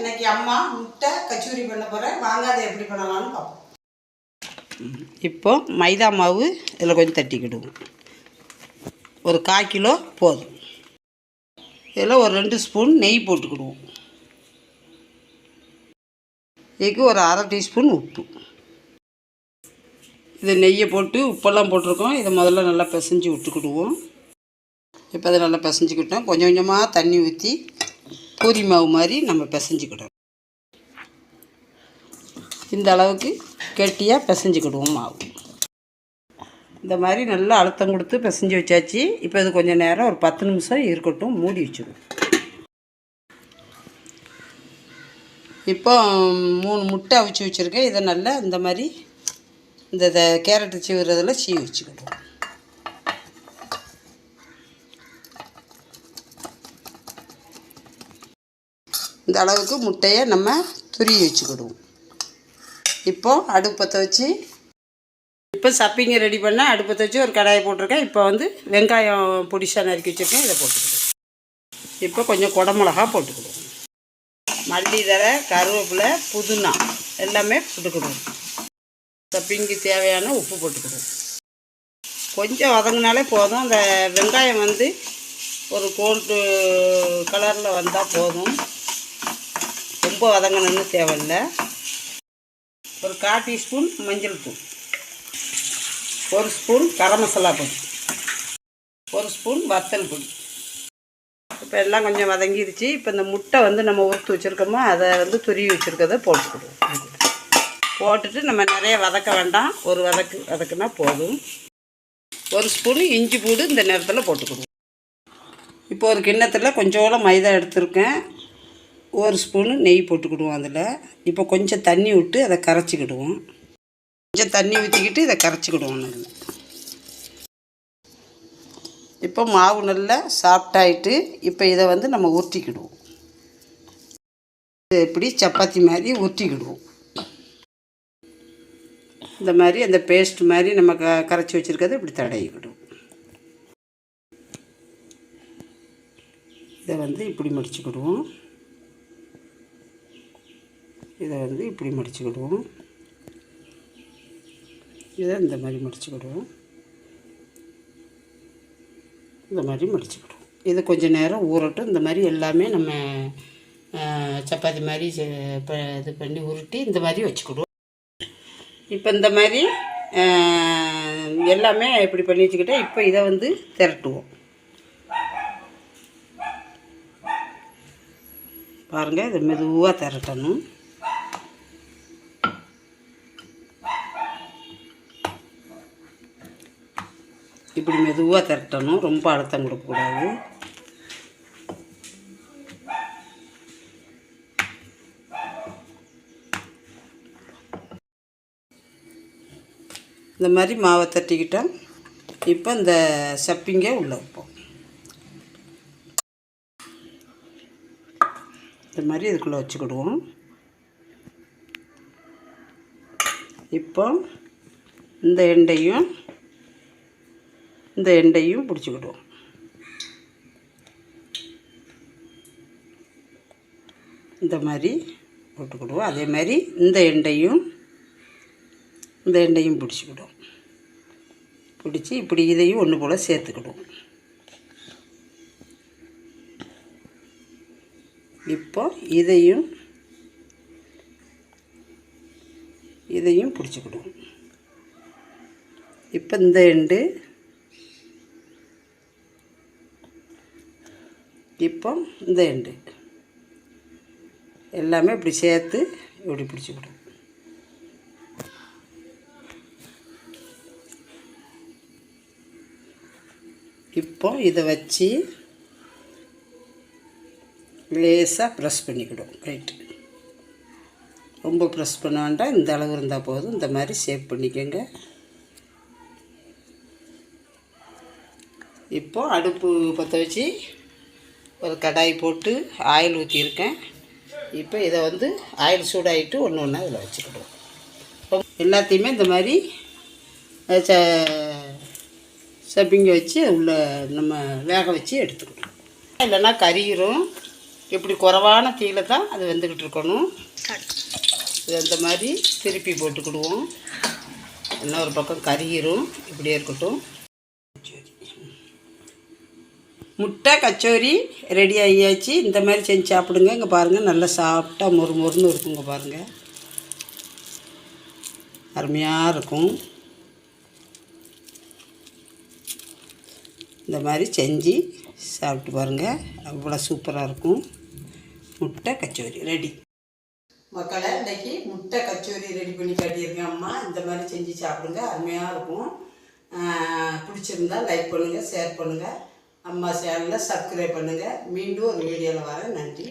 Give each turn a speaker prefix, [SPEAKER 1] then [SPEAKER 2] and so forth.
[SPEAKER 1] இன்னைக்கு அம்மா முட்டை கச்சூரி பண்ண போகிறேன் வாங்க அதை எப்படி பண்ணலாம்னு பார்ப்போம். இப்போ மைதா மாவு இதில் கொஞ்சம் தட்டிக்கிடுவோம். ஒரு கால் கிலோ போதும். இதில் ஒரு ரெண்டு ஸ்பூன் நெய் போட்டுக்கிடுவோம். இதுக்கு ஒரு அரை டீஸ்பூன் உப்பு. இது நெய்யை போட்டு உப்பெல்லாம் போட்டிருக்கோம். இதை முதல்ல நல்லா பிசைஞ்சு விட்டுக்கிடுவோம். இப்போ அதை நல்லா பிசைஞ்சுக்கிட்டோம். கொஞ்சம் கொஞ்சமாக தண்ணி ஊற்றி பூரி மாவு மாதிரி நம்ம பிசைஞ்சிக்கிடணும். இந்த அளவுக்கு கெட்டியாக பிசைஞ்சிக்கிடுவோம் மாவு. இந்த மாதிரி நல்லா அழுத்தம் கொடுத்து பிசைஞ்சு வச்சாச்சு. இப்போ இது கொஞ்சம் நேரம் ஒரு பத்து நிமிஷம் இருக்கட்டும் மூடி வச்சுருவோம் இப்போ மூணு முட்டை அவிச்சு வச்சுருக்கேன். இதை நல்லா இந்த மாதிரி இந்த இதை கேரட்டு சீவுறதில் சீவி வச்சுக்கிடுவோம். இந்த அளவுக்கு முட்டையை நம்ம துருவி வச்சுக்கிடுவோம். இப்போ அடுப்பத்தை வச்சு இப்போ சப்பிங்க ரெடி பண்ண அடுப்பத்தை வச்சு ஒரு கடாயை போட்டிருக்கேன். இப்போ வந்து வெங்காயம் பொடிசாக நறுக்கி வச்சுருக்கேன். இதை போட்டுக்கிடுவோம். இப்போ கொஞ்சம் குடமிளகா போட்டுக்கிடுவோம். மல்லி தரை கருவேப்பிலை புதினா எல்லாமே போட்டுக்கிடுவோம். சப்பிங்கு தேவையான உப்பு போட்டுக்கிடுவோம். கொஞ்சம் வதங்கினாலே போதும். அந்த வெங்காயம் வந்து ஒரு கோல்டு கலரில் வந்தால் போதும். ரொம்ப வதங்கணும்னு தேவையில்லை. ஒரு கால் டீஸ்பூன் மஞ்சள் தூள். ஒரு ஸ்பூன் கரம் மசாலா பொடி. ஒரு ஸ்பூன் வத்தல் பொடி. இப்போ எல்லாம் கொஞ்சம் வதங்கிடுச்சு. இப்போ இந்த முட்டை வந்து நம்ம ஊற்றி வச்சுருக்கோமோ அதை வந்து துருவி வச்சுருக்கத போட்டுக்கிடுவோம். போட்டுட்டு நம்ம நிறைய வதக்க வேண்டாம். ஒரு வதக்கு வதக்குனா போதும். ஒரு ஸ்பூன் இஞ்சி பூடு இந்த நேரத்தில் போட்டுக்கிடுவோம். இப்போ ஒரு கிண்ணத்தில் கொஞ்சோட மைதா எடுத்திருக்கேன். ஒரு ஸ்பூனு நெய் போட்டுக்கிடுவோம் அதில். இப்போ கொஞ்சம் தண்ணி விட்டு அதை கரைச்சிக்கிடுவோம். கொஞ்சம் தண்ணி ஊற்றிக்கிட்டு இதை கரைச்சிக்கிடுவோம் நல்லா இப்போ மாவு நல்லா சாஃப்டாயிட்டு இப்போ இதை வந்து நம்ம உருட்டிக்கிடுவோம் இப்படி சப்பாத்தி மாதிரி உருட்டிக்கிடுவோம் இந்த மாதிரி அந்த பேஸ்ட் மாதிரி நம்ம க கரைச்சி வச்சுருக்கதை இப்படி தடவிக்கிடுவோம். இதை வந்து இப்படி மடிச்சுக்கிடுவோம். இதை வந்து இப்படி மடிச்சுக்கிடுவோம். இதை இந்த மாதிரி மடிச்சுக்கிடுவோம். இந்த மாதிரி மடிச்சுக்கிடுவோம். இது கொஞ்சம் நேரம் ஊறட்டும். இந்த மாதிரி எல்லாமே நம்ம சப்பாத்தி மாதிரி செ- இது பண்ணி உருட்டி இந்த மாதிரி வச்சுக்கிடுவோம். இப்போ இந்த மாதிரி எல்லாமே இப்படி பண்ணி வச்சுக்கிட்டேன் இப்போ இதை வந்து திரட்டுவோம். பாருங்கள் இதை மெதுவாக திரட்டணும். இப்படி மெதுவாக திரட்டணும். ரொம்ப அழுத்தம் கொடுக்கக்கூடாது. இந்த மாதிரி மாவை தட்டிக்கிட்டோம் இப்போ இந்த சப்பிங்க உள்ளே வைப்போம். இந்த மாதிரி இதுக்குள்ளே வச்சுக்கிடுவோம். இப்போ இந்த எண்டையும் இந்த எண்டையும் பிடிச்சிக்கிடுவோம். இந்த மாதிரி போட்டுக்கிடுவோம். அதே மாதிரி இந்த எண்டையும் இந்த எண்டையும் பிடிச்சிக்கிடுவோம். பிடிச்சி இப்படி இதையும் ஒன்று போல் சேர்த்துக்கிடுவோம். இப்போ இதையும் இதையும் பிடிச்சிக்கிடுவோம். இப்போ இந்த எண்டு இப்போ இந்த எண்டு. எல்லாமே இப்படி சேர்த்து இப்படி பிடிச்சிக்கிடும் இப்போ இதை வச்சு லேசாக ப்ரெஸ் பண்ணிக்கிடும். ரைட்டு ரொம்ப ப்ரெஸ் பண்ண வேண்டாம். இந்த அளவு இருந்தால் போதும். இந்த மாதிரி ஷேப் பண்ணிக்கோங்க. இப்போ அடுப்பு பற்ற வச்சு ஒரு கடாய் போட்டு ஆயில் ஊற்றியிருக்கேன் இப்போ இதை வந்து ஆயில் சூடாகிட்டு ஒன்று ஒன்றா இதில் வச்சுக்கிடுவோம். எல்லாத்தையுமே இந்த மாதிரி ச சப்பிங்க வச்சு உள்ள நம்ம வேக வச்சு எடுத்துக்கணும் இல்லைன்னா கறியிரும் இப்படி குறைவான தீயில தான் அது வெந்துக்கிட்டு இருக்கணும். இது அந்த மாதிரி திருப்பி போட்டுக்கிடுவோம். இன்னொரு பக்கம் கறியிரும் இப்படியே இருக்கட்டும். முட்டை கச்சோரி ரெடி ஆகியாச்சு. இந்த மாதிரி செஞ்சு சாப்பிடுங்க. இங்கே பாருங்கள் நல்லா சாப்பிட்டா மொறு மொறுன்னு இருக்குங்க பாருங்கள் அருமையாக இருக்கும். இந்த மாதிரி செஞ்சு சாப்பிட்டு பாருங்கள் அவ்வளோ சூப்பராக இருக்கும். முட்டை கச்சோரி ரெடி. மக்களை இன்றைக்கி முட்டை கச்சோரி ரெடி பண்ணி காட்டியிருக்கேன் அம்மா. இந்த மாதிரி செஞ்சு சாப்பிடுங்க. அருமையாக இருக்கும். பிடிச்சிருந்தா லைக் பண்ணுங்கள் ஷேர் பண்ணுங்கள் அம்மா சேனலை சப்ஸ்கிரைப் பண்ணுங்கள் மீண்டும் ஒரு வீடியோவில் வரேன். நன்றி.